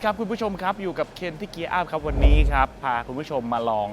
ดีครับคุณผู้ชมครับอยู่กับเคนที่เกียร์อัพครับวันนี้ครับ พาคุณผู้ชมมาลอง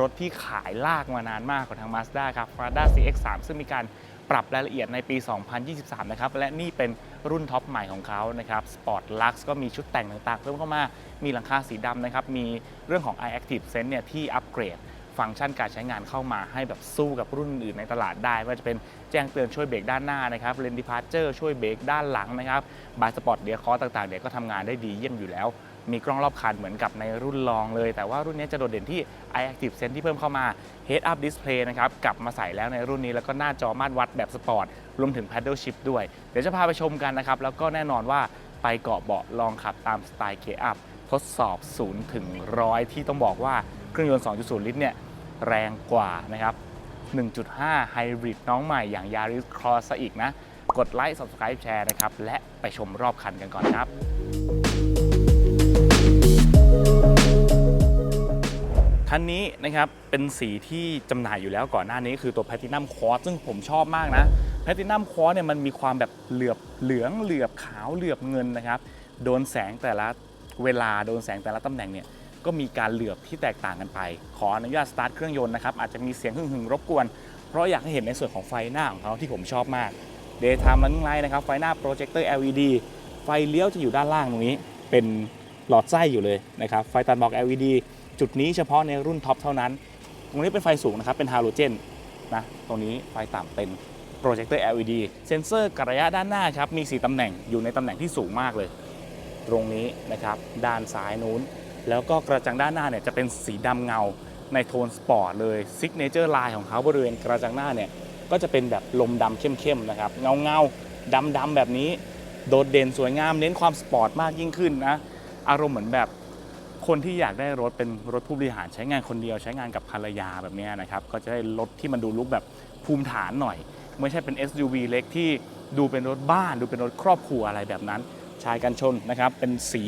รถที่ขายลากมานานมากของทาง Mazda ครับ Mazda CX-3 ซึ่งมีการปรับรายละเอียดในปี 2023 นะครับ และนี่เป็นรุ่นท็อปใหม่ของเขานะครับ Sport Lux ก็มีชุดแต่งต่างๆ เพิ่มเข้ามา มีหลังคาสีดำนะครับ มีเรื่องของ iActive Sense เนี่ยที่อัปเกรด ฟังก์ชันการใช้งานเข้ามาให้แบบสู้กับรุ่นอื่นในตลาดได้ไม่ว่าจะเป็นแจ้งเตือนช่วยเบรกด้านหน้านะครับเลนดิพาร์เจอร์ช่วยเบรกด้านหลังนะครับบายสปอร์ตเดียคอต่างๆเดี๋ยวก็ทำงานได้ดีเยี่ยมอยู่แล้ว มีกล้องรอบคันเหมือนกับในรุ่นรองเลย แต่ว่ารุ่นนี้จะโดดเด่นที่ iActive Sense ที่เพิ่มเข้ามา Head Up Display นะครับกลับมาใส่แล้วในรุ่นนี้แล้วก็หน้าจอมาตรวัดแบบสปอร์ตรวมถึง Paddle Shift ด้วย เดี๋ยวจะพาไปชมกันนะครับแล้วก็แน่นอนว่าไปเกาะเบาะลองขับตามสไตล์ K-Up ทดสอบ0ถึง100 ที่ต้องบอกว่า เครื่องยนต์ 2.0 ลิตรเนี่ยแรงกว่านะครับ 1.5 ไฮบริดน้องใหม่อย่าง Yaris Cross ซะอีกนะ กดไลค์ Subscribe แชร์นะครับ และไปชมรอบคันกันก่อนครับ คันนี้นะครับ เป็นสีที่จำหน่ายอยู่แล้วก่อนหน้านี้คือตัว Platinum Quartz ซึ่งผมชอบมากนะ Platinum Quartz เนี่ยมันมีความแบบเหลือบเหลืองเหลือบขาวเหลือบเงินนะครับ โดนแสงแต่ละเวลาโดนแสงแต่ละตำแหน่งเนี่ย ก็มีการเหลือบที่แตกต่างกันไป ขออนุญาตสตาร์ทเครื่องยนต์นะครับอาจจะมีเสียงหึ่งๆรบกวน เพราะอยากให้เห็นในส่วนของไฟหน้าของเขาที่ผมชอบมาก Daytime Running Light นะครับไฟหน้าโปรเจคเตอร์ LED ไฟเลี้ยวจะอยู่ด้านล่างตรงนี้ เป็นหลอดไส้อยู่เลยนะครับไฟตัดหมอก LED จุดนี้เฉพาะในรุ่นท็อปเท่านั้น ตรงนี้เป็นไฟสูงนะครับเป็นฮาโลเจนนะตรงนี้ไฟต่ำเป็นโปรเจคเตอร์ LED เซนเซอร์กระยะด้านหน้าครับมี 4ตำแหน่งอยู่ในตำแหน่งที่สูงมากเลย ตรงนี้นะครับด้านซ้ายนู้น แล้วก็กระจังด้านหน้าเนี่ยจะเป็นสีดำเงาในโทนสปอร์ตเลยซิกเนเจอร์ไลน์ของเขาบริเวณกระจังหน้าเนี่ยก็จะเป็นแบบลมดำเข้มๆนะครับเงาเงาดำดำๆแบบนี้ โดดเด่นสวยงามเน้นความสปอร์ตมากยิ่งขึ้นนะอารมณ์เหมือนแบบคนที่อยากได้รถเป็นรถผู้บริหารใช้งานคนเดียวใช้งานกับภรรยาแบบนี้นะครับก็จะได้รถที่มันดูลุกแบบภูมิฐานหน่อย ไม่ใช่เป็น SUV เล็กที่ดูเป็นรถบ้าน ดูเป็นรถครอบครัวอะไรแบบนั้น ชายกันชนนะครับเป็นสี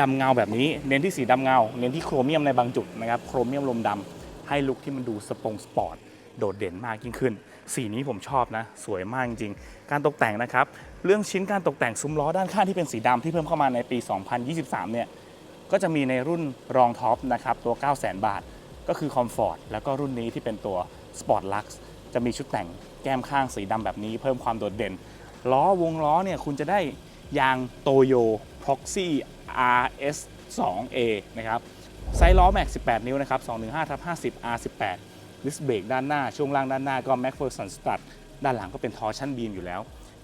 ดำเงาแบบนี้ เน้นที่สีดำเงา เน้นที่โครเมียมในบางจุดนะครับโครเมียมลมดำให้ลุคที่มันดูสปงสปอร์ตโดดเด่นมากยิ่งขึ้น สีนี้ผมชอบนะ สวยมากจริงๆการตกแต่งนะครับ เรื่องชิ้นการตกแต่งซุ้มล้อด้านข้างที่เป็นสีดำที่เพิ่มเข้ามาในปี 2023 เนี่ยก็จะมีในรุ่นรองท็อปนะครับตัว 900,000 บาท ก็คือ Comfort แล้วก็รุ่นนี้ที่เป็นตัว Sport Lux จะมีชุดแต่งแก้มข้างสีดำแบบนี้ เพิ่มความโดดเด่น ล้อวงล้อเนี่ยคุณจะได้ ยางโตโย Proxy RS 2A นะครับไซส์ล้อแม็ก 18 นิ้วนะครับ 215ทับ50 R18 ดิสเบรกด้านหน้า ช่วงล่างด้านหน้าก็ MacPherson Stud ด้านหลังก็เป็นทอร์ชันบีมอยู่แล้ว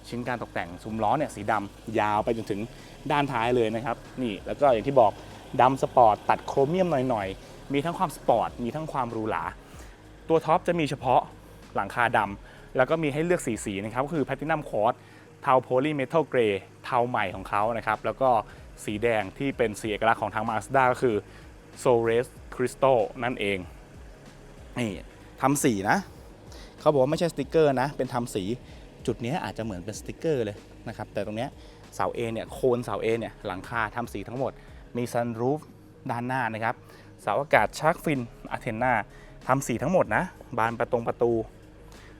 ชิ้นการตกแต่งซุ้มล้อเนี่ยสีดำยาวไปจนถึงด้านท้ายเลยนะครับ นี่แล้วก็อย่างที่บอกดำสปอร์ตตัดโครเมียมหน่อยๆ มีทั้งความสปอร์ต มีทั้งความรูหรา ตัวท็อปจะมีเฉพาะหลังคาดำแล้วก็มีให้เลือกสีสีนะครับก็คือ Platinum Quartz เทาโพลีเมทัลเกรย์เทาใหม่ของเขานะครับ แล้วก็สีแดงที่เป็นสีเอกลักษณ์ของทาง Mazda ก็คือ s o r e s Crystal นั่นเอง นี่ทำสีนะ เขาบอกว่าไม่ใช่สติกเกอร์นะ เป็นทำสีจุดนี้อาจจะเหมือนเป็นสติกเกอร์เลยนะครับ แต่ตรงเนี้ยเสา A เนี่ยโคนเสา A เนี่ยหลังคาทำสีทั้งหมด มีซันรูฟด้านหน้านะครับเสาอากาศชาร์กฟินอะเทนนาทำสีทั้งหมดนะ บานประตงประตู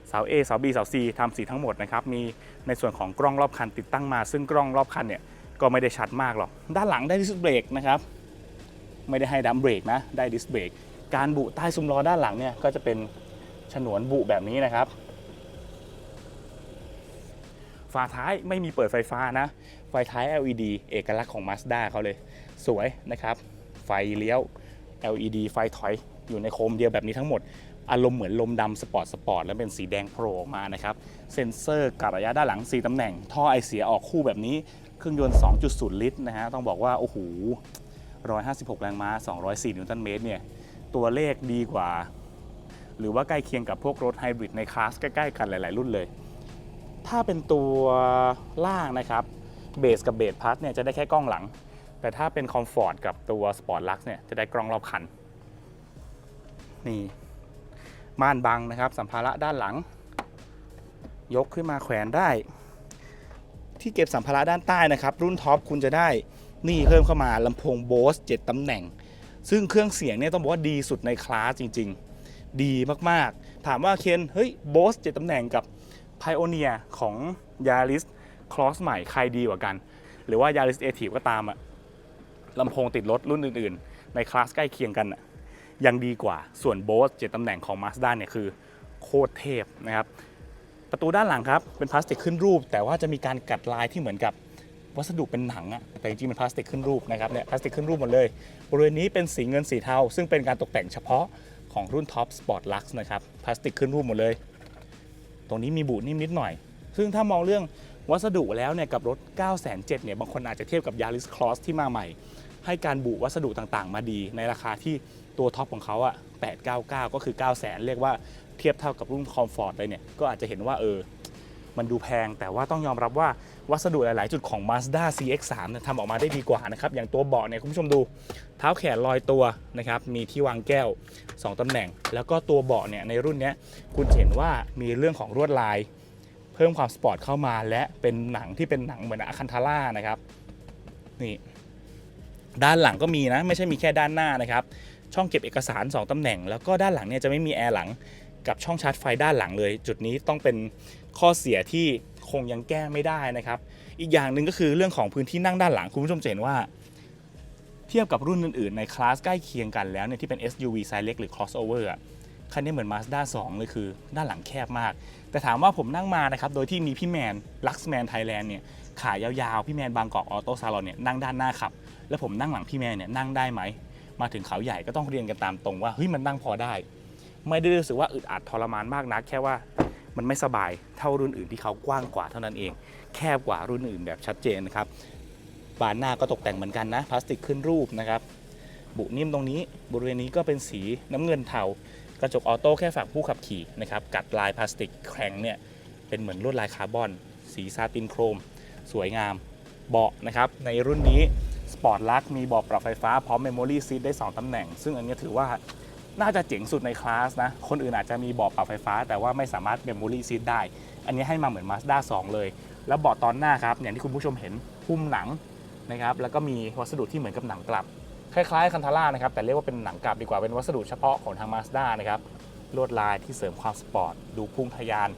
เสา A เสา B เสา C ทำสีทั้งหมดนะครับ มีในส่วนของกล้องรอบคันติดตั้งมา ซึ่งกล้องรอบคันเนี่ยก็ไม่ได้ชัดมากหรอก ด้านหลังได้ดิสเบรกนะครับ ไม่ได้ให้ดัมเบรกนะ ได้ดิสเบรก การบุใต้ซุ้มล้อด้านหลังเนี่ยก็จะเป็นฉนวนบุแบบนี้นะครับ ฝาท้ายไม่มีเปิดไฟฟ้านะ ไฟท้าย LED เอกลักษณ์ของ Mazda เขาเลย สวยนะครับ ไฟเลี้ยว LED ไฟถอยอยู่ในโคมเดียวแบบนี้ทั้งหมด อารมณ์เหมือนลมดำสปอร์ตสปอร์ตแล้วเป็นสีแดงโผล่ออกมานะครับ เซ็นเซอร์กับระยะด้านหลัง 4ตำแหน่ง ท่อไอเสียออกคู่แบบนี้ เครื่องยนต์ 2.0 ลิตรนะฮะ ต้องบอกว่า โอ้โห 156 แรงม้า 204 นิวตันเมตรเนี่ย ตัวเลขดีกว่า หรือว่าใกล้เคียงกับพวกรถไฮบริดในคลาสใกล้ ๆ กันหลาย ๆ รุ่นเลย ถ้าเป็นตัวล่างนะครับ เบสกับเบสพัทเนี่ยจะได้แค่กล้องหลัง แต่ถ้าเป็นคอมฟอร์ตกับตัวสปอร์ตลักซ์เนี่ยจะได้กล้องรอบคัน นี่ ม่านบังนะครับ สัมภาระด้านหลัง ยกขึ้นมาแขวนได้ ที่เก็บสัมภาระด้านใต้นะครับ รุ่นท็อปคุณจะได้นี่เพิ่มเข้ามาลำโพงโบส7ตำแหน่ง ซึ่งเครื่องเสียงเนี่ยต้องบอกว่าดีสุดในคลาสจริง ๆ ดีมากๆ ถามว่าเคนเฮ้ยโบส7ตำแหน่งกับ Pioneer ของ Yaris Cross ใหม่ใครดีกว่ากัน หรือว่า Yaris a t i v ก็ตามอะลำโพงติดรถรุ่นอื่น ๆ ในคลาสใกล้เคียงกันน่ะ ยังดีกว่า ส่วน Bose เจ็ดตำแหน่งของ Mazda เนี่ยคือโคตรเทพนะครับ ประตูด้านหลังครับ เป็นพลาสติกขึ้นรูป แต่ว่าจะมีการกัดลายที่เหมือนกับวัสดุเป็นหนังอะแต่จริงๆเป็นพลาสติกขึ้นรูปนะครับเนี่ยพลาสติกขึ้นรูปหมดเลย บริเวณนี้เป็นสีเงินสีเทา ซึ่งเป็นการตกแต่งเฉพาะของรุ่นท็อปสปอร์ตลักซ์นะครับพลาสติกขึ้นรูปหมดเลย ตรงนี้มีบุนิ่มนิดหน่อย ซึ่งถ้ามองเรื่องวัสดุแล้วเนี่ยกับรถ 9 7 0 0เนี่ยบางคนอาจจะเทียบกับ Yaris Cross ที่มาใหม่ ให้การบุวัสดุต่างๆ มาดีในราคาที่ ตัวท็อปของเขาอะ899 ก็คือ 9 0 0 0 0เรียกว่าเทียบเท่ากับรุ่นคอมฟอร์ตเลยเนี่ย ก็อาจจะเห็นว่าเออ มันดูแพง แต่ว่าต้องยอมรับว่าวัสดุหลาย ๆ จุดของ Mazda CX-3 เนี่ยทำออกมาได้ดีกว่านะครับ อย่างตัวเบาะเนี่ยคุณผู้ชมดู เท้าแขนลอยตัวนะครับ มีที่วางแก้ว 2 ตำแหน่ง แล้วก็ตัวเบาะเนี่ยในรุ่นนี้คุณเห็นว่ามีเรื่องของลวดลาย เพิ่มความสปอร์ตเข้ามา และเป็นหนังที่เป็นหนังเหมือนอาคันทาร่านะครับ นี่ ด้านหลังก็มีนะ ไม่ใช่มีแค่ด้านหน้านะครับ ช่องเก็บเอกสาร 2ตำแหน่ง แล้วก็ด้านหลังเนี่ยจะไม่มีแอร์หลังกับช่องชาร์จไฟด้านหลังเลย จุดนี้ต้องเป็นข้อเสียที่คงยังแก้ไม่ได้นะครับ อีกอย่างหนึ่งก็คือเรื่องของพื้นที่นั่งด้านหลังคุณผู้ชมจะเห็นว่า เทียบกับรุ่นอื่นๆ ในคลาสใกล้เคียงกันแล้วเนี่ยที่เป็น SUV ไซส์เล็กหรือ crossover อะคันนี้เหมือน Mazda 2 เลยคือด้านหลังแคบมาก แต่ถามว่าผมนั่งมานะครับ โดยที่มีพี่แมน Luxman Thailand เนี่ยขายาวๆ พี่แมนบางกอกออโต้ซาลอนเนี่ยนั่งด้านหน้าขับ แล้วผมนั่งหลังพี่แมนเนี่ยนั่งได้ไหม มาถึงเขาใหญ่ก็ต้องเรียนกันตามตรงว่าเฮ้ยมันนั่งพอได้ ไม่ได้รู้สึกว่าอึดอัดทรมานมากนัก แค่ว่ามันไม่สบายเท่ารุ่นอื่นที่เขากว้างกว่าเท่านั้นเอง แคบกว่ารุ่นอื่นแบบชัดเจนนะครับบานหน้าก็ตกแต่งเหมือนกันนะพลาสติกขึ้นรูปนะครับบุนิ่มตรงนี้บริเวณนี้ก็เป็นสีน้ำเงินเทากระจกออโต้แค่ฝั่งผู้ขับขี่นะครับกัดลายพลาสติกแข็งเนี่ยเป็นเหมือนลวดลายคาร์บอน สีซาตินโครม สวยงามเบาะนะครับในรุ่นนี้ สปอร์ตลักมีเบาะปรับไฟฟ้าพร้อมเมมโมรี่ซีทได้ 2 ตำแหน่ง ซึ่งอันนี้ถือว่าน่าจะเจ๋งสุดในคลาสนะ คนอื่นอาจจะมีเบาะปรับไฟฟ้า แต่ว่าไม่สามารถเมมโมรี่ซีทได้ อันนี้ให้มาเหมือน Mazda 2 เลย แล้วเบาะตอนหน้าครับ อย่างที่คุณผู้ชมเห็นหุ้มหนังนะครับ แล้วก็มีวัสดุที่เหมือนกับหนังกลับ คล้ายๆคันทาร่านะครับ แต่เรียกว่าเป็นหนังกลับดีกว่า เป็นวัสดุเฉพาะของทาง Mazda นะครับ ลวดลายที่เสริมความสปอร์ต ดูพุ่งทะยาน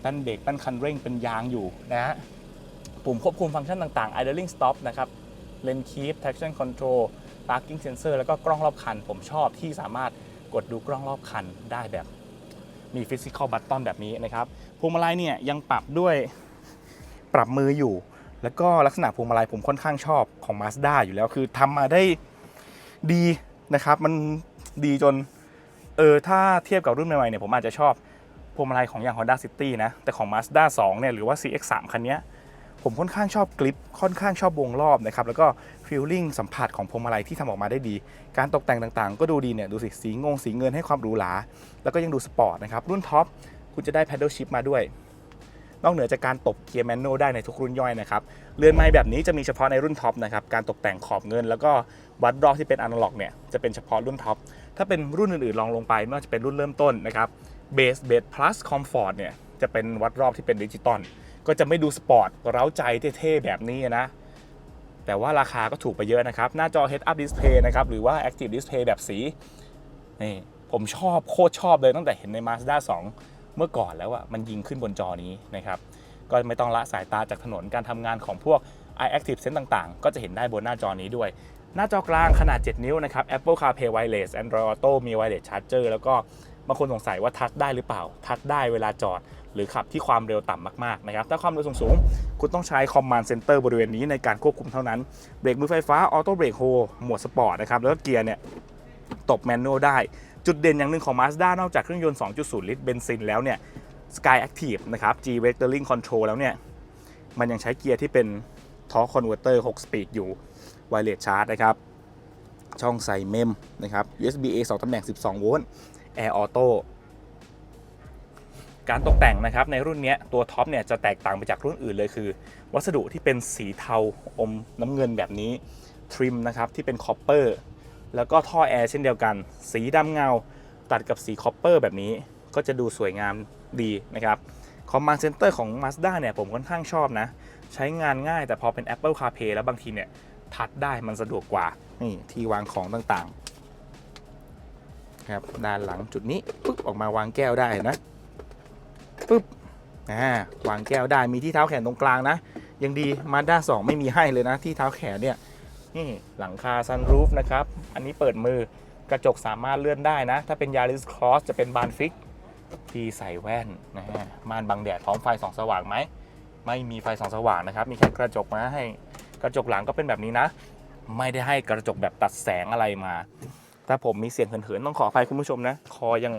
แป้นเบรกแป้นคันเร่งเป็นยางอยู่นะฮะ ปุ่มควบคุมฟังก์ชันต่างๆ idling stop นะครับ lane keep traction control parking sensor แล้วก็กล้องรอบคัน ผมชอบที่สามารถกดดูกล้องรอบคันได้แบบมี physical button แบบนี้นะครับพวงมาลัยเนี่ยยังปรับด้วยปรับมืออยู่ แล้วก็ลักษณะพวงมาลัยผมค่อนข้างชอบของ Mazda อยู่แล้วคือทำมาได้ดีนะครับ มันดีจนเออถ้าเทียบกับรุ่นใหม่ๆเนี่ยผมอาจจะชอบพวงมาลัยของอย่าง Honda City นะ แต่ของ Mazda 2เนี่ยหรือว่า CX3 คันเนี้ย ผมค่อนข้างชอบกริปค่อนข้างชอบวงรอบนะครับแล้วก็ฟีลลิ่งสัมผัสของพวงมาลัยที่ทำออกมาได้ดี การตกแต่งต่างๆ ก็ดูดีเนี่ยดูสิสีงงสีเงินให้ความหรูหรา แล้วก็ยังดูสปอร์ตนะครับรุ่นท็อปคุณจะได้ paddle shift มาด้วย นอกเหนือจากการตบเกียร์แมนนวลได้ในทุกรุ่นย่อยนะครับเรือนไม้แบบนี้จะมีเฉพาะในรุ่นท็อปนะครับการตกแต่งขอบเงิน แล้วก็วัดรอบที่เป็นอนาล็อกเนี่ยจะเป็นเฉพาะรุ่นท็อปถ้าเป็นรุ่นอื่นๆลองลงไปไม่ว่าจะเป็นรุ่นเริ่มต้นนะครับเบสเบส plus comfort เนี่ยจะเป็นวัดรอบที่เป็นดิจิตอล ก็จะไม่ดูสปอร์ตเร้าใจเท่ๆแบบนี้นะ แต่ว่าราคาก็ถูกไปเยอะนะครับ หน้าจอ head up display นะครับ หรือว่า active display แบบสี นี่ ผมชอบโคตรชอบเลยตั้งแต่เห็นใน Mazda 2 เมื่อก่อนแล้วอะมันยิงขึ้นบนจอนี้นะครับ ก็ไม่ต้องละสายตาจากถนนการทำงานของพวก iActive Sense ต่างๆ ก็จะเห็นได้บนหน้าจอนี้ด้วย หน้าจอกลางขนาด 7 นิ้วนะครับ Apple CarPlay Wireless Android Auto มี Wireless Charger แล้วก็บางคนสงสัยว่าทัชได้หรือเปล่า ทัชได้เวลาจอด หรือขับที่ความเร็วต่ำมากๆนะครับถ้าความเร็วสูงๆคุณต้องใช้ Command Center บริเวณนี้ในการควบคุมเท่านั้นเบรกมือไฟฟ้า Auto Brake Hold โหมวดสปอร์ตนะครับแล้วก็เกียร์เนี่ยตบแมนนวลได้จุดเด่นอย่างหนึ่งของ Mazda นอกจากเครื่องยนต์ 2.0 ลิตรเบนซินแล้วเนี่ย Sky Active นะครับ G Vectoring Control แล้วเนี่ย มันยังใช้เกียร์ที่เป็น Torque Converter 6 Speed อยู่ Wireless Charge นะครับ ช่องใส่เมมนะครับ USB A 2 ตำแหน่ง 12 โวลต์ Air Auto การตกแต่งนะครับในรุ่นนี้ตัวท็อปเนี่ยจะแตกต่างไปจากรุ่นอื่นเลยคือ วัสดุที่เป็นสีเทาอมน้ำเงินแบบนี้ทริมนะครับที่เป็นคอปเปอร์แล้วก็ท่อแอร์เช่นเดียวกัน สีดำเงาตัดกับสีคอปเปอร์แบบนี้ก็จะดูสวยงามดีนะครับคอมมานด์เซ็นเตอร์ของ Mazda เนี่ยผมค่อนข้างชอบนะ ใช้งานง่ายแต่พอเป็น Apple CarPlay แล้วบางทีเนี่ยทัดได้มันสะดวกกว่า นี่ที่วางของต่างๆครับด้านหลังจุดนี้ ปึ๊บ ออกมาวางแก้วได้นะ ปึ๊บอ่าวางแก้วได้มีที่เท้าแขนตรงกลางนะ ยังดี Mazda 2ไม่มีให้เลยนะ ที่เท้าแขนเนี่ยนี่หลังคาซันรูฟนะครับ อันนี้เปิดมือกระจกสามารถเลื่อนได้นะ ถ้าเป็น Yaris Cross จะเป็นบานฟิกที่ใส่แว่นนะฮะม่านบังแดดพร้อมไฟส่องสว่างไหม ไม่มีไฟส่องสว่างนะครับ มีแค่กระจกมาให้กระจกหลังก็เป็นแบบนี้นะ ไม่ได้ให้กระจกแบบตัดแสงอะไรมา ถ้าผมมีเสียงเหินๆต้องขออภัยคุณผู้ชมนะ คอยัง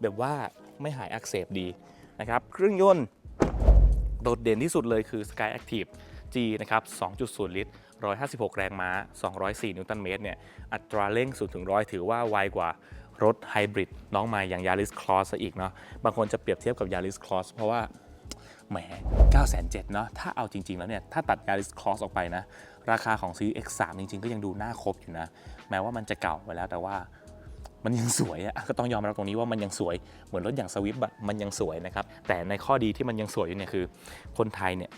แบบว่า ไม่หายอักเสบดีนะครับเครื่องยนต์โดดเด่นที่สุดเลยคือ Sky Active G นะครับ 2.0 ลิตร 156 แรงม้า 204 นิวตันเมตรเนี่ย อัตราเร่ง0ถึง100 ถือว่าไวกว่ารถไฮบริดน้องใหม่อย่าง Yaris Cross ซะอีกเนาะ บางคนจะเปรียบเทียบกับ Yaris Cross เพราะว่า แหม9,700เนาะ ถ้าเอาจริง ๆ แล้วเนี่ย ถ้าตัด Yaris Cross ออกไปนะ ราคาของ Series X3 จริง ๆ ก็ยังดูน่าครบอยู่นะ แม้ว่ามันจะเก่าไปแล้วแต่ว่า มันยังสวยอะก็ต้องยอมรับตรงนี้ว่ามันยังสวยเหมือนรถอย่างสวิฟต์อะมันยังสวยนะครับ แต่ในข้อดีที่มันยังสวยอยู่เนี่ยคือ คนไทยเนี่ย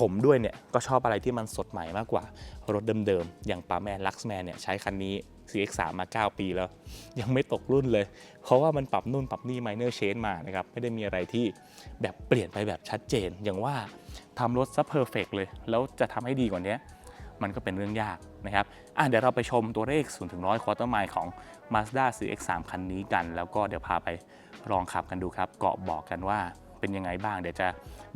ผมด้วยเนี่ยก็ชอบอะไรที่มันสดใหม่มากกว่ารถเดิมๆ อย่างปาแมนลักซ์แมนเนี่ยใช้คันนี้ CX3 มา 9 ปีแล้ว ยังไม่ตกรุ่นเลย เพราะว่ามันปรับนู่นปรับนี่ minor change มานะครับ ไม่ได้มีอะไรที่แบบเปลี่ยนไปแบบชัดเจน อย่างว่าทำรถซะเพอร์เฟกเลย แล้วจะทำให้ดีกว่านี้ มันก็เป็นเรื่องยากนะครับอะเดี๋ยวเราไปชมตัวเลข0ถึง100 quarter mile ของ Mazda CX3 คันนี้กัน แล้วก็เดี๋ยวพาไปลองขับกันดูครับ เกาะบอกกันว่าเป็นยังไงบ้าง เดี๋ยวจะ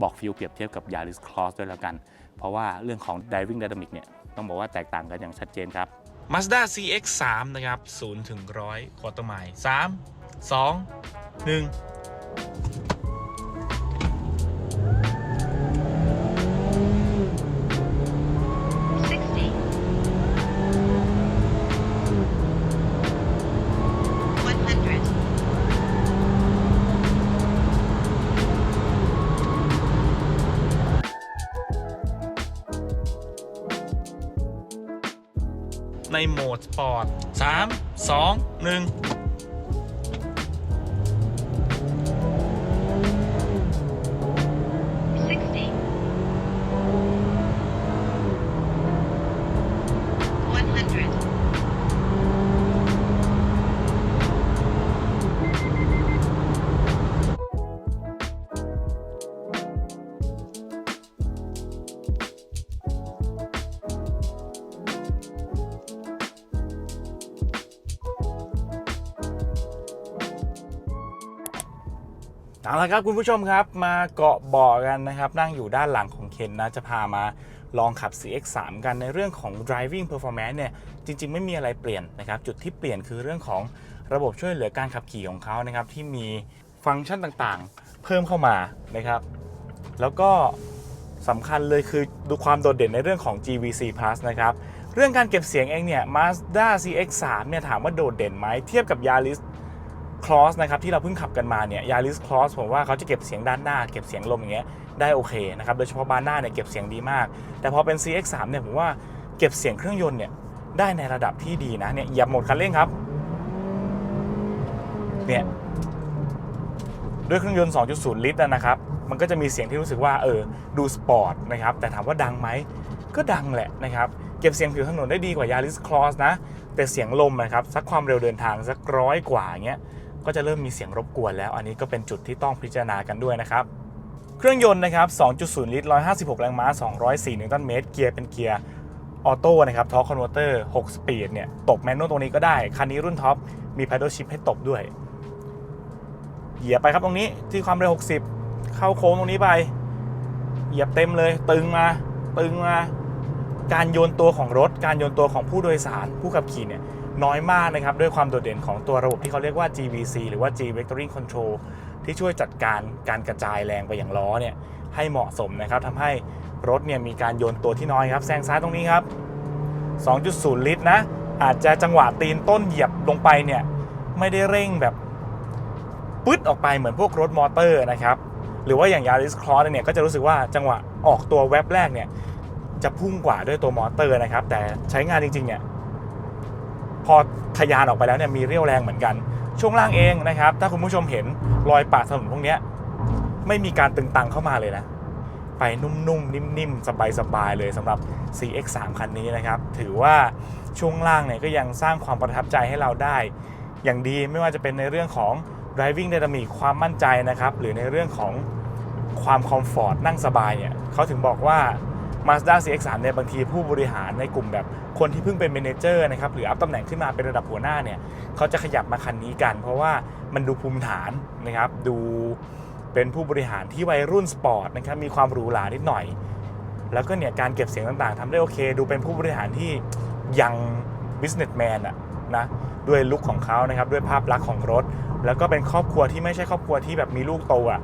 บอกฟิลเปรียบเทียบกับ Yaris Cross ด้วยแล้วกัน เพราะว่าเรื่องของ driving dynamic เนี่ยต้องบอกว่าแตกต่างกันอย่างชัดเจนครับ Mazda CX3 นะครับ0ถึง100 quarter mile 3 2 1 ในโหมดสปอร์ต3 2 1 ละครับคุณผู้ชมครับมาเกาะบ่อกันนะครับ นั่งอยู่ด้านหลังของเคนนะ จะพามาลองขับ CX3 กันในเรื่องของ driving performance เนี่ย จริง ๆ ไม่มีอะไรเปลี่ยนนะครับ จุดที่เปลี่ยนคือเรื่องของระบบช่วยเหลือการขับขี่ของเขานะครับ ที่มีฟังก์ชันต่างๆ เพิ่มเข้ามานะครับ แล้วก็สำคัญเลยคือดูความโดดเด่นในเรื่องของ GVC Plus นะครับ เรื่องการเก็บเสียงเองเนี่ย Mazda CX3 เนี่ยถามว่าโดดเด่นไหมเทียบกับ Yaris Cross นะครับที่เราเพิ่งขับกันมาเนี่ย Yaris Cross ผมว่าเขาจะเก็บเสียงด้านหน้า เก็บเสียงลมอย่างเงี้ยได้โอเคนะครับโดยเฉพาะบานหน้าเนี่ยเก็บเสียงดีมาก แต่พอเป็น CX3 เนี่ยผมว่าเก็บเสียงเครื่องยนต์เนี่ยได้ในระดับที่ดีนะเนี่ยเหยียบโหมดคันเร่งครับเนี่ยด้วยเครื่องยนต์ 2.0 ลิตรนะครับ มันก็จะมีเสียงที่รู้สึกว่าเออดูสปอร์ตนะครับ แต่ถามว่าดังไหม ก็ดังแหละนะครับ เก็บเสียงผิวถนนได้ดีกว่า Yaris Cross นะ แต่เสียงลมนะครับ สักความเร็วเดินทางสักร้อยกว่าเงี้ย ก็จะเริ่มมีเสียงรบกวนแล้ว อันนี้ก็เป็นจุดที่ต้องพิจารณากันด้วยนะครับ เครื่องยนต์นะครับ 2.0 ลิตร 156 แรงม้า 204 นิวตันเมตร เกียร์เป็นเกียร์ออโต้นะครับทอร์คคอนเวอร์เตอร์6สปีดเนี่ย ตบแมนนวลตรงนี้ก็ได้ คันนี้รุ่นท็อป มี paddle shift ให้ตบด้วย เหยียบไปครับตรงนี้ที่ความเร็ว 60 เข้าโค้งตรงนี้ไป เหยียบเต็มเลย ตึงมา ตึงมา การโยนตัวของรถ การโยนตัวของผู้โดยสารผู้ขับขี่เนี่ย น้อยมากนะครับด้วยความโดดเด่นของตัวระบบที่เขาเรียกว่า GVC หรือว่า G Vectoring Control ที่ช่วยจัดการการกระจายแรงไปอย่างล้อเนี่ยให้เหมาะสมนะครับทำให้รถเนี่ยมีการโยนตัวที่น้อยครับแซงซ้ายตรงนี้ครับ 2.0 ลิตรนะอาจจะจังหวะตีนต้นเหยียบลงไปเนี่ยไม่ได้เร่งแบบปึ๊ดออกไปเหมือนพวกรถมอเตอร์นะครับหรือว่าอย่าง Yaris Cross เนี่ยก็จะรู้สึกว่าจังหวะออกตัวแวบแรกเนี่ยจะพุ่งกว่าด้วยตัวมอเตอร์นะครับแต่ใช้งานจริงๆเนี่ย พอทะยานออกไปแล้วเนี่ยมีเรี่ยวแรงเหมือนกัน ช่วงล่างเองนะครับ ถ้าคุณผู้ชมเห็นรอยปาถนนพวกเนี้ยไม่มีการตึงตังเข้ามาเลยนะ ไปนุ่มๆ นิ่มๆ สบายๆ เลยสำหรับ CX3 คันนี้นะครับ ถือว่าช่วงล่างเนี่ยก็ยังสร้างความประทับใจให้เราได้ อย่างดีไม่ว่าจะเป็นในเรื่องของ driving dynamic ความมั่นใจนะครับ หรือในเรื่องของความคอมฟอร์ตนั่งสบายเนี่ยเขาถึงบอกว่า Mazda CX-3 เนี่ยบางทีผู้บริหารในกลุ่มแบบคนที่เพิ่งเป็นเมนเจอร์นะครับหรืออัพตำแหน่งขึ้นมาเป็นระดับหัวหน้าเนี่ยเขาจะขยับมาคันนี้กัน เพราะว่ามันดูภูมิฐานนะครับดูเป็นผู้บริหารที่วัยรุ่นสปอร์ตนะครับมีความหรูหรานิดหน่อย แล้วก็เนี่ยการเก็บเสียงต่างๆทำได้โอเค ดูเป็นผู้บริหารที่ยัง businessman อะนะด้วยลุคของเขานะครับด้วยภาพลักษณ์ของรถ แล้วก็เป็นครอบครัวที่ไม่ใช่ครอบครัวที่แบบมีลูกโตอะ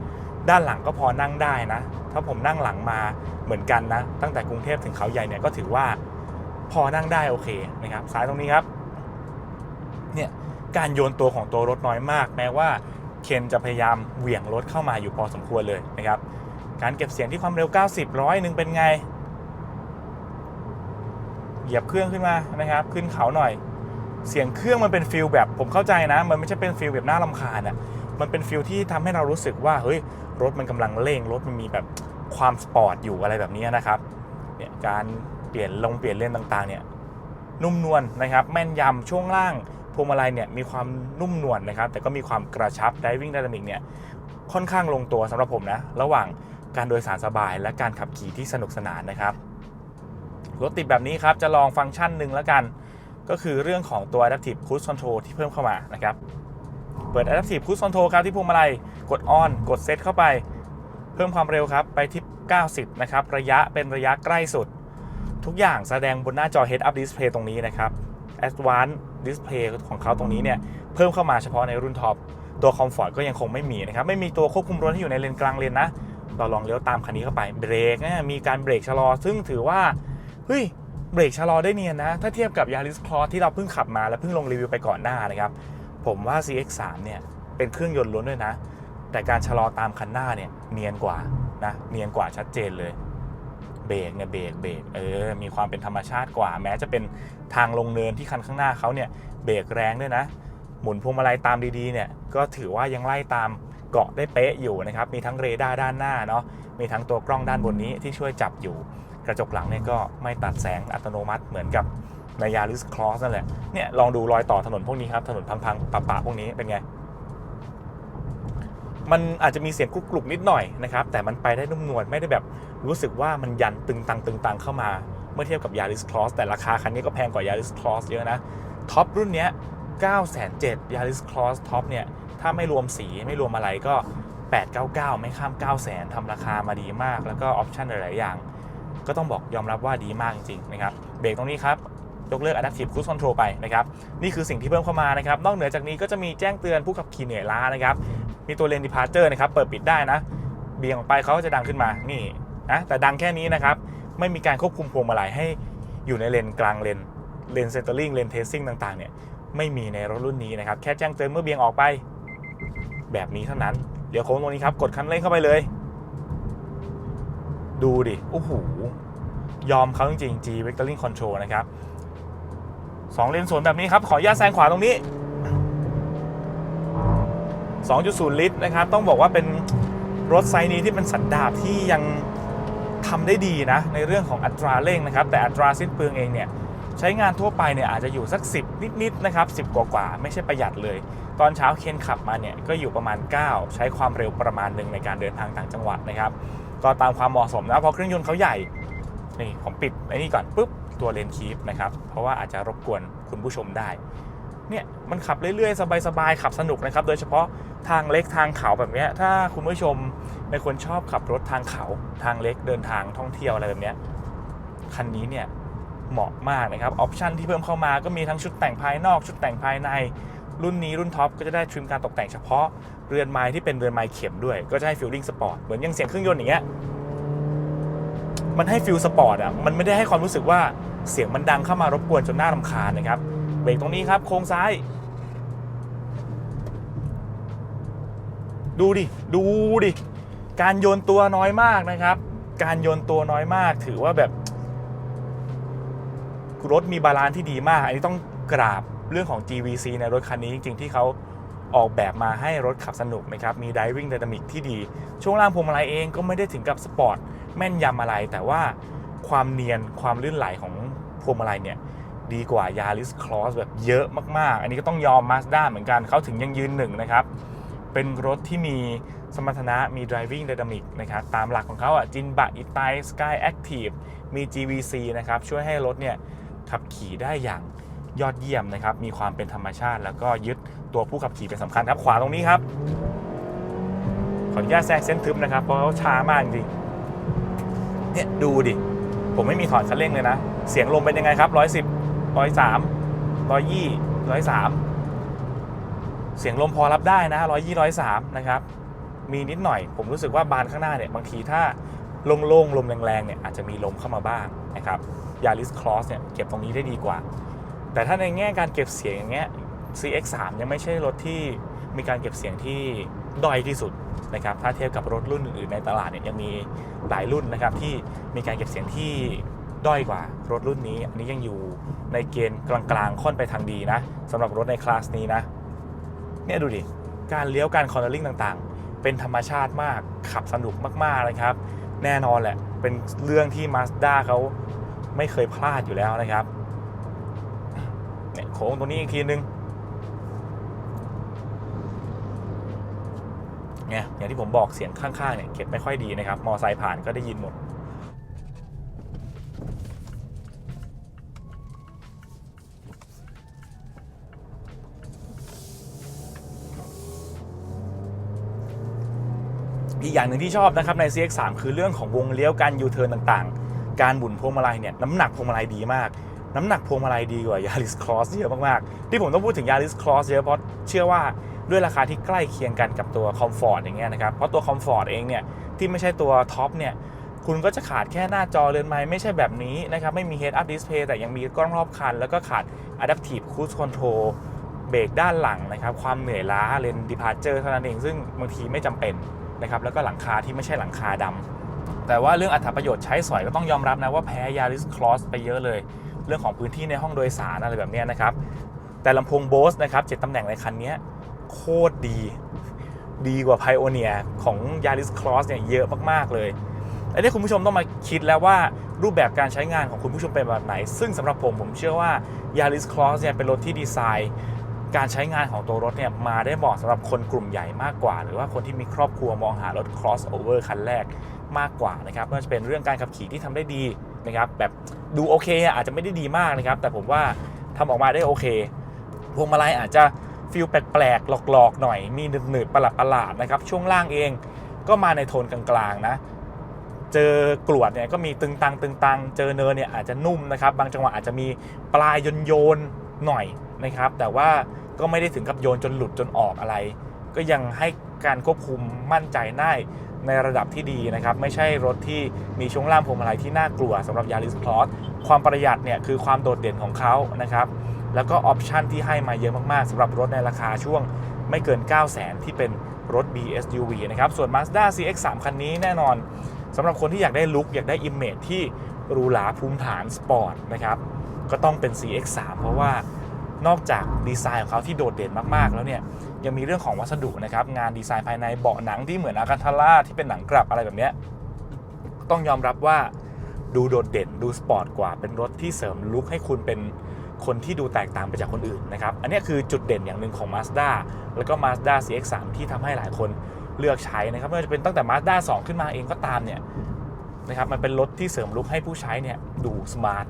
ด้านหลังก็พอนั่งได้นะ ถ้าผมนั่งหลังมาเหมือนกันนะ ตั้งแต่กรุงเทพถึงเขาใหญ่เนี่ยก็ถือว่าพอนั่งได้โอเคนะครับซ้ายตรงนี้ครับเนี่ยการโยนตัวของตัวรถน้อยมาก แม้ว่าเคนจะพยายามเหวี่ยงรถเข้ามาอยู่พอสมควรเลยนะครับ การเก็บเสียงที่ความเร็ว 90ร้อยหนึ่งเป็นไง เหยียบเครื่องขึ้นมานะครับ ขึ้นเขาหน่อย เสียงเครื่องมันเป็นฟิลแบบผมเข้าใจนะ มันไม่ใช่เป็นฟิลแบบน่ารำคาญอะมันเป็นฟิลที่ทำให้เรารู้สึกว่าเฮ้ย รถมันกำลังเร่งรถมันมีแบบความสปอร์ตอยู่อะไรแบบนี้นะครับเนี่ยการเปลี่ยนลงเปลี่ยนเลนต่างๆเนี่ยนุ่มนวลนะครับ แม่นยำช่วงล่างพวงมาลัยเนี่ยมีความนุ่มนวลนะครับ แต่ก็มีความกระชับ driving dynamic เนี่ยค่อนข้างลงตัวสำหรับผมนะ ระหว่างการโดยสารสบายและการขับขี่ที่สนุกสนานนะครับรถติดแบบนี้ครับ จะลองฟังก์ชันหนึ่งแล้วกัน ก็คือเรื่องของตัว Adaptive Cruise Control ที่เพิ่มเข้ามานะครับ เปิด Adaptive Cruise Control ครับที่พวงมาลัย กด On กด Set เข้าไป เพิ่มความเร็วครับ ไปที่ 90 นะครับ ระยะเป็นระยะใกล้สุด ทุกอย่างแสดงบนหน้าจอ Head Up Display ตรงนี้นะครับ Advanced Display ของเขาตรงนี้เนี่ย เพิ่มเข้ามาเฉพาะในรุ่นท็อป ตัวคอมฟอร์ตก็ยังคงไม่มีนะครับ ไม่มีตัวควบคุมรถที่อยู่ในเลนกลางเลนนะ เราลองเลี้ยวตามคันนี้เข้าไป เบรกนะมีการเบรกชะลอ ซึ่งถือว่า เฮ้ย เบรกชะลอได้เนียนนะ ถ้าเทียบกับ Yaris Cross ที่เราเพิ่งขับมาและเพิ่งลงรีวิวไปก่อนหน้านะครับ ผมว่า CX3 เนี่ยเป็นเครื่องยนต์ล้วนด้วยนะ แต่การชะลอตามคันหน้าเนี่ยเนียนกว่านะเนียนกว่าชัดเจนเลยเบรกเนี่ยเบรกเบรกเออมีความเป็นธรรมชาติกว่า แม้จะเป็นทางลงเนินที่คันข้างหน้าเขาเนี่ยเบรกแรงด้วยนะ หมุนพวงมาลัยตามดีๆเนี่ยก็ถือว่ายังไล่ตามเกาะได้เป๊ะอยู่นะครับมีทั้งเรดาร์ด้านหน้าเนาะมีทั้งตัวกล้องด้านบนนี้ที่ช่วยจับอยู่ กระจกหลังเนี่ยก็ไม่ตัดแสงอัตโนมัติเหมือนกับ ใน Yaris Cross นั่นแหละ เนี่ยลองดูรอยต่อถนนพวกนี้ครับ ถนนพังๆปะๆพวกนี้เป็นไง มันอาจจะมีเสียงกรุกกรุกนิดหน่อยนะครับ แต่มันไปได้นุ่มนวลไม่ได้แบบรู้สึกว่ามันยันตึงตังตึงตังเข้ามา เมื่อเทียบกับ Yaris Cross แต่ราคาคันนี้ก็แพงกว่า Yaris Cross เยอะนะท็อปรุ่นเนี้ย9,700 Yaris Cross ท็อปเนี่ย ถ้าไม่รวมสีไม่รวมอะไรก็ 899 ไม่ข้าม 900,000ทำราคามาดีมาก แล้วก็ออปชั่นหลาย ๆ อย่าง ก็ต้องบอกยอมรับว่าดีมากจริง ๆ นะครับ เบรกตรงนี้ครับ ยกเลิก Adaptive Cruise Control ไปนะครับนี่คือสิ่งที่เพิ่มเข้ามานะครับนอกเหนือจากนี้ก็จะมีแจ้งเตือนผู้ขับขี่เหนื่อยล้านะครับมีตัวเลน departure นะครับเปิดปิดได้นะเบี่ยงออกไปเขาก็จะดังขึ้นมานี่นะแต่ดังแค่นี้นะครับไม่มีการควบคุมพวงมาลัยให้อยู่ในเลนกลางเลนเลนเซนเตอร์ลิงเลนเทสซิ่งต่างๆเนี่ยไม่มีในรถรุ่นนี้นะครับแค่แจ้งเตือนเมื่อเบี่ยงออกไป แบบนี้เท่านั้นเดี๋ยวโค้งตรงนี้ครับกดคันเร่งเข้าไปเลย ดูดิโอ้โหยอมเขาจริงๆ G Vectoring Control นะครับ องเลนสวนแบบนี้ครับ ขออนุญาตแซงขวาตรงนี้ 2.0 ลิตรนะครับ ต้องบอกว่าเป็นรถไซส์นี้ที่เป็นสันดาปที่ยังทำได้ดีนะ ในเรื่องของอัตราเร่งนะครับ แต่อัตราสิ้นเปลืองเองเนี่ยใช้งานทั่วไปเนี่ยอาจจะอยู่สัก 10 นิดๆนะครับ 10 กว่าๆไม่ใช่ประหยัดเลย ตอนเช้าเคนขับมาเนี่ยก็อยู่ประมาณ 9 ใช้ความเร็วประมาณหนึ่งในการเดินทางต่างจังหวัดนะครับ ก็ตามความเหมาะสมนะเพราะเครื่องยนต์เขาใหญ่นี่ผมปิดไอ้นี่ก่อนปุ๊บ ตัวเลนคีฟนะครับ เพราะว่าอาจจะรบกวนคุณผู้ชมได้ เนี่ยมันขับเรื่อยๆ สบายๆ ขับสนุกนะครับ โดยเฉพาะทางเล็กทางเขาแบบเนี้ยถ้าคุณผู้ชมเป็นคนชอบขับรถทางเขา ทางเล็กเดินทางท่องเที่ยวอะไรแบบเนี้ยคันนี้เนี่ยเหมาะมากนะครับ ออปชันที่เพิ่มเข้ามาก็มีทั้งชุดแต่งภายนอก ชุดแต่งภายใน รุ่นนี้รุ่นท็อปก็จะได้ทริมการตกแต่งเฉพาะเรือนไม้ที่เป็นเรือนไม้เข็มด้วย ก็จะให้ฟิลลิ่งสปอร์ต เหมือนอยังเสียงเครื่องยนต์อย่างเงี้ย มันให้ฟิลสปอร์ตอะ มันไม่ได้ให้ความรู้สึกว่า เสียงมันดังเข้ามารบกวนจนน่ารำคาญนะครับ เบรกตรงนี้ครับ โค้งซ้าย ดูดิ ดูดิ การโยนตัวน้อยมากนะครับ การโยนตัวน้อยมาก ถือว่าแบบรถมีบาลานซ์ที่ดีมาก อันนี้ต้องกราบเรื่องของ GVC ในรถคันนี้จริงๆที่เขาออกแบบมาให้รถขับสนุกนะครับ มี Driving Dynamic ที่ดี ช่วงล่างพวงมาลัยเองก็ไม่ได้ถึงกับสปอร์ตแม่นยำอะไร แต่ว่าความเนียนความลื่นไหลของ พวงมาลัยเนี่ยดีกว่า Yaris Cross แบบเยอะมาก ๆ อันนี้ก็ต้องยอม Mazda เหมือนกันเขาถึงยังยืนหนึ่งนะครับ เป็นรถที่มีสมรรถนะมี driving dynamic นะครับตามหลักของเขาอะจินบะอิตไต Sky Active มี GVC นะครับช่วยให้รถเนี่ยขับขี่ได้อย่างยอดเยี่ยมนะครับ มีความเป็นธรรมชาติ แล้วก็ยึดตัวผู้ขับขี่เป็นสำคัญครับ ขวาตรงนี้ครับ ขออนุญาตแทรกเส้นทึบนะครับ เพราะเขาช้ามากจริงเนี่ยดูดิ ผมไม่มีถอดคันเร่งเลยนะ เสียงลมเป็นยังไงครับร้อยสิบร้อยสามร้อยยี่ร้อยสามเสียงลมพอรับได้นะร้อยยี่ร้อยสามนะครับ มีนิดหน่อย ผมรู้สึกว่าบานข้างหน้าเนี่ยบางทีถ้าโล่งๆลมแรงๆเนี่ยอาจจะมีลมเข้ามาบ้างนะครับยาริสคลอสเนี่ยเก็บตรงนี้ได้ดีกว่า แต่ถ้าในแง่การเก็บเสียงอย่างเงี้ย CX3 ยังไม่ใช่รถที่มีการเก็บเสียงที่ด้อยที่สุดนะครับถ้าเทียบกับรถรุ่นอื่นในตลาดเนี่ยยังมีหลายรุ่นนะครับที่มีการเก็บเสียงที่ด้อยกว่ารถรุ่นนี้ อันนี้ยังอยู่ในเกณฑ์กลางๆค่อนไปทางดีนะสำหรับรถในคลาสนี้นะเนี่ยดูดิการเลี้ยวการคอร์เนอร์ลิงต่างๆ เป็นธรรมชาติมากขับสนุกมากๆเลยครับ แน่นอนแหละ เป็นเรื่องที่ Mazda เขาไม่เคยพลาดอยู่แล้วนะครับเนี่ยโค้งตรงนี้อีกทีนึง เนี่ยอย่างที่ผมบอกเสียงข้างๆเนี่ยเก็บไม่ค่อยดีนะครับ มอไซค์ผ่านก็ได้ยินหมด อีกอย่างหนึ่งที่ชอบนะครับใน CX3 คือเรื่องของวงเลี้ยวการยูเทิร์นต่างๆ การหมุนพวงมาลัยเนี่ยน้ำหนักพวงมาลัยดีมากน้ำหนักพวงมาลัยดีกว่า Yaris Cross เยอะมากๆ ที่ผมต้องพูดถึง Yaris Cross เยอะเพราะเชื่อว่า ด้วยราคาที่ใกล้เคียงกันกับตัว Comfort อย่างเงี้ยนะครับเพราะตัว Comfort เองเนี่ยที่ไม่ใช่ตัวท็อปเนี่ยคุณก็จะขาดแค่หน้าจอเรือนไม้ไม่ใช่แบบนี้นะครับไม่มี Head Up Display แต่ยังมีกล้องรอบคัน แล้วก็ขาด Adaptive Cruise Control เบรกด้านหลังนะครับความเหนื่อยล้าเลนดิพาร์เจอร์เท่านั้นเองซึ่งบางทีไม่จำเป็นนะครับแล้วก็หลังคาที่ไม่ใช่หลังคาดำแต่ว่าเรื่องอัตราประโยชน์ใช้สอยก็ต้องยอมรับนะว่าแพ้ Yaris Cross ไปเยอะเลย เรื่องของพื้นที่ในห้องโดยสารอะไรแบบเนี้ยนะครับแต่ลำโพง Bose นะครับเจ็ดตำแหน่งในคันนี้ โคตรดี ดีกว่า Pioneer ของ Yaris Cross เนี่ยเยอะมาก ๆ เลย อันนี้คุณผู้ชมต้องมาคิดแล้วว่ารูปแบบการใช้งานของคุณผู้ชมเป็นแบบไหน ซึ่งสำหรับผมผมเชื่อว่า Yaris Cross เนี่ยเป็นรถที่ดีไซน์การใช้งานของตัวรถเนี่ยมาได้เหมาะสำหรับคนกลุ่มใหญ่มากกว่า หรือว่าคนที่มีครอบครัวมองหารถ crossover คันแรกมากกว่านะครับไม่ว่าจะเป็นเรื่องการขับขี่ที่ทำได้ดีนะครับแบบดูโอเคอะอาจจะไม่ได้ดีมากนะครับ แต่ผมว่าทำออกมาได้โอเคพวงมาลัยอาจจะ ฟิลแปลกๆหลอกๆหน่อย มีหนืดๆประหลาดๆนะครับ ช่วงล่างเองก็มาในโทนกลางๆนะ เจอกรวดเนี่ยก็มีตึงตังตึงตังเจอเนินเนี่ยอาจจะนุ่มนะครับ บางจังหวะอาจจะมีปลายโยนโยนๆหน่อยนะครับ แต่ว่าก็ไม่ได้ถึงกับโยนจนหลุดจนออกอะไร ก็ยังให้การควบคุมมั่นใจได้ในระดับที่ดีนะครับ ไม่ใช่รถที่มีช่วงล่างพวงมาลัยที่น่ากลัวสำหรับ Yaris Cross ความประหยัดเนี่ยคือความโดดเด่นของเขานะครับ แล้วก็ออปชันที่ให้มาเยอะมากๆสำหรับรถในราคาช่วงไม่เกิน 9 0 0 0 0 0ที่เป็นรถ BSUV นะครับ ส่วน Mazda CX-3 คันนี้แน่นอนสำหรับคนที่อยากได้ลุคอยากได้อิมเมจที่หรูหราภูมิฐานสปอร์ตนะครับ ก็ต้องเป็น CX-3 เพราะว่านอกจากดีไซน์ของเขาที่โดดเด่นมากๆ แล้วเนี่ยยังมีเรื่องของวัสดุนะครับ งานดีไซน์ภายในเบาะหนังที่เหมือนอาคันทาร่าที่เป็นหนังกลับอะไรแบบนี้ต้องยอมรับว่าดูโดดเด่นดูสปอร์ตกว่าเป็นรถที่เสริมลุคให้คุณเป็น คนที่ดูแตกต่างไปจากคนอื่นนะครับ อันนี้คือจุดเด่นอย่างหนึ่งของ Mazda แล้วก็ Mazda CX-3 ที่ทำให้หลายคนเลือกใช้นะครับไม่ว่าจะเป็นตั้งแต่ Mazda 2 ขึ้นมาเองก็ตามเนี่ยนะครับมันเป็นรถที่เสริมลุคให้ผู้ใช้เนี่ยดูสมาร์ท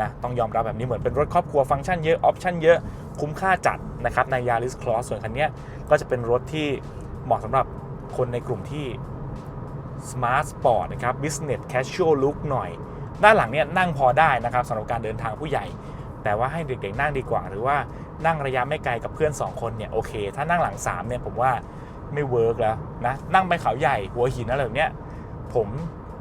นะต้องยอมรับแบบนี้เหมือนเป็นรถครอบครัวฟังก์ชันเยอะออปชันเยอะคุ้มค่าจัดนะครับใน Yaris Cross ส่วนคันนี้ก็จะเป็นรถที่เหมาะสำหรับคนในกลุ่มที่ Smart Sport นะครับ Business Casual Look หน่อย ด้านหลังเนี่ยนั่งพอได้นะครับสำหรับการเดินทางผู้ใหญ่ แต่ว่าให้เด็กๆนั่งดีกว่า หรือว่านั่งระยะไม่ไกลกับเพื่อน 2 คนเนี่ยโอเค ถ้านั่งหลัง3เนี่ยผมว่าไม่เวิร์กแล้วนะนั่งไปเขาใหญ่หัวหินอะไรแบบเนี้ยผม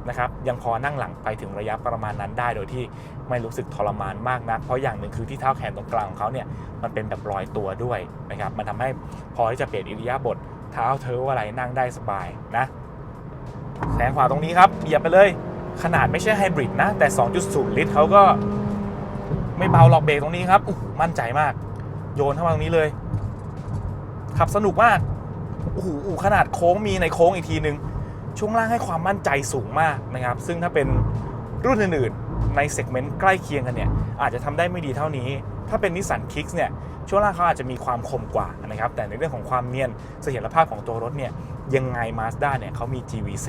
นะครับยังพอนั่งหลังไปถึงระยะประมาณนั้นได้โดยที่ไม่รู้สึกทรมานมากนะเพราะอย่างหนึ่งคือที่เท้าแขนตรงกลางของเขาเนี่ยมันเป็นแบบรอยตัวด้วยนะครับมันทำให้พอที่จะเปลี่ยนอิริยาบถเท้าเท้าอะไรนั่งได้สบายนะแสงขวาตรงนี้ครับเหยียบไปเลยขนาดไม่ใช่ไฮบริดนะแต่ 2.0 ลิตรเขาก็ ไม่เบาหรอกเบรกตรงนี้ครับมั่นใจมาก โยนเข้ามาตรงนี้เลย ขับสนุกมากโอ้โหอู้ขนาดโค้งมีในโค้งอีกทีนึง ช่วงล่างให้ความมั่นใจสูงมากนะครับ ซึ่งถ้าเป็นรุ่นอื่นๆ ในเซกเมนต์ใกล้เคียงกันเนี่ย อาจจะทำได้ไม่ดีเท่านี้ ถ้าเป็นนิสสันคิกเนี่ย ช่วงล่างเขาอาจจะมีความคมกว่านะครับ แต่ในเรื่องของความเนียน เสถียรภาพของตัวรถเนี่ย ยังไง Mazda เนี่ยเขามี GVC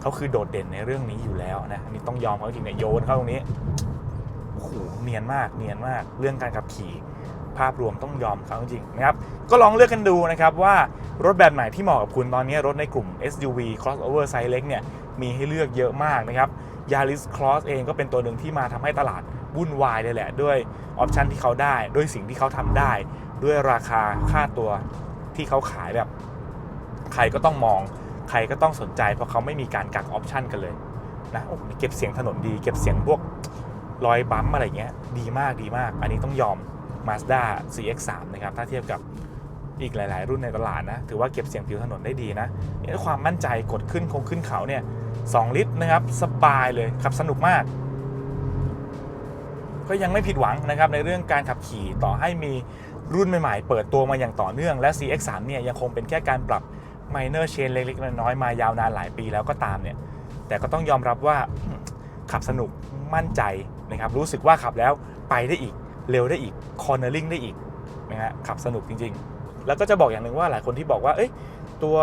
เขาคือโดดเด่นในเรื่องนี้อยู่แล้วนะนนี้ต้องยอมเขาจริงเนี่ยโยนเข้าตรงนี้ เนียนมากเนียนมากเรื่องการขับขี่ภาพรวมต้องยอมเขาจริงนะครับ ก็ลองเลือกกันดูนะครับว่ารถแบบไหนที่เหมาะกับคุณตอนนี้รถในกลุ่ม SUV crossover ไซส์เล็กเนี่ยมีให้เลือกเยอะมากนะครับ Yaris Cross เองก็เป็นตัวหนึ่งที่มาทำให้ตลาดวุ่นวายเลยแหละ ด้วยออปชันที่เขาได้ ด้วยสิ่งที่เขาทำได้ ด้วยราคาค่าตัวที่เขาขายแบบ ใครก็ต้องมอง ใครก็ต้องสนใจ เพราะเขาไม่มีการกักออปชันกันเลยนะโอ้เก็บเสียงถนนดี เก็บเสียงพวก รอยบัมอะไรเงี้ยดีมากดีมาก อันนี้ต้องยอม Mazda CX-3 นะครับ ถ้าเทียบกับอีกหลาย ๆ รุ่นในตลาดนะ ถือว่าเก็บเสียงผิวถนนได้ดีนะเนี่ยความมั่นใจกดขึ้นคงขึ้นเขาเนี่ย2ลิตรนะครับ สบายเลยขับสนุกมาก ก็ยังไม่ผิดหวังนะครับ ในเรื่องการขับขี่ต่อให้มีรุ่นใหม่ ๆ เปิดตัวมาอย่างต่อเนื่องและ CX3 เนี่ยยังคงเป็นแค่การปรับ minor change เล็ก ๆ น้อย ๆ มายาวนานหลายปีแล้วก็ตามเนี่ย แต่ก็ต้องยอมรับว่าขับสนุกมั่นใจ นะครับรู้สึกว่าขับแล้วไปได้อีกเร็วได้อีก cornering ได้อีกนะฮะขับสนุกจริง ๆ แล้วก็จะบอกอย่างหนึ่งว่าหลายคนที่บอกว่าเอ้ยตัว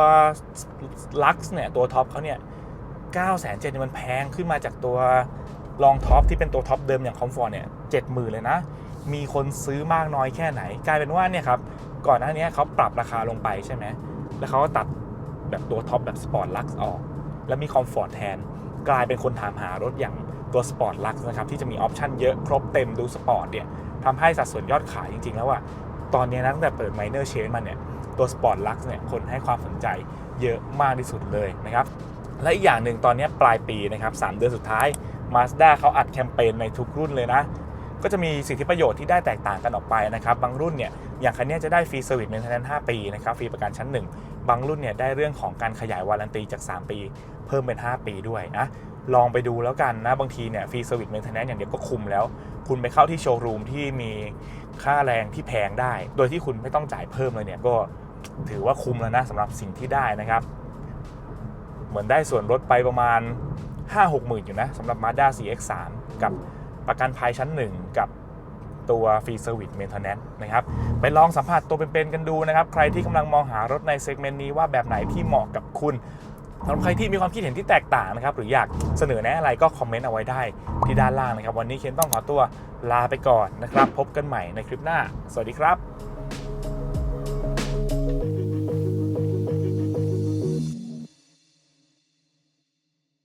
Lux เนี่ยตัวท็อปเขาเนี่ย9 7 0 0 0เนี่ยมันแพงขึ้นมาจากตัวรองท็อปที่เป็นตัวท็อปเดิมอย่างคอมฟอร์ตเนี่ยเจ็ดหมื่นเลยนะ มีคนซื้อมากน้อยแค่ไหน กลายเป็นว่าเนี่ยครับก่อนหน้านี้เขาปรับราคาลงไปใช่ไหมแล้วเขาก็ตัดแบบตัวท็อปแบบสปอร์ตลักซ์ออก แล้วมีคอมฟอร์ตแทน กลายเป็นคนถามหารถอย่าง ตัวสปอร์ตลักนะครับที่จะมีออปชันเยอะครบเต็มดูสปอร์ตเนี่ยทำให้สัดส่วนยอดขายจริง ๆ แล้วว่าตอนนี้นะตั้งแต่เปิด minor change มาเนี่ยตัวสปอร์ตลักเนี่ยคนให้ความสนใจเยอะมากที่สุดเลยนะครับและอีกอย่างหนึ่งตอนนี้ปลายปีนะครับ3เดือนสุดท้าย Mazda เขาอัดแคมเปญในทุกรุ่นเลยนะ ก็จะมีสิทธิประโยชน์ที่ได้แตกต่างกันออกไปนะครับ บางรุ่นเนี่ยอย่างคันนี้จะได้ฟรีเซอร์วิสเมนเทนแนน5ปีนะครับฟรีประกันชั้น 1 บางรุ่นเนี่ยได้เรื่องของการขยายวารันตีจาก 3 ปี เพิ่มเป็น 5 ปีด้วยนะ ลองไปดูแล้วกันนะ บางทีเนี่ยฟรีเซอร์วิสเมนเทนแนนอย่างเดียวก็คุมแล้ว คุณไปเข้าที่โชว์รูมที่มีค่าแรงที่แพงได้ โดยที่คุณไม่ต้องจ่ายเพิ่มเลยเนี่ยก็ถือว่าคุ้มแล้วนะสำหรับสิ่งที่ได้นะครับ เหมือนได้ส่วนลดไปประมาณ 5-6หมื่นอยู่นะสำหรับ Mazda CX-3 กับประกันภัยชั้น 1 กับตัวฟรีเซอร์วิสเมนเทนแนนนะครับไปลองสัมผัสตัวเป็นๆกันดูนะครับ ใครที่กำลังมองหารถในเซกเมนต์นี้ว่าแบบไหนที่เหมาะกับคุณ สำหรับใครที่มีความคิดเห็นที่แตกต่างนะครับ หรืออยากเสนอแนะอะไรก็คอมเมนต์เอาไว้ได้ที่ด้านล่างนะครับ วันนี้เคนต้องขอตัวลาไปก่อนนะครับ พบกันใหม่ในคลิปหน้า สวัสดีครับ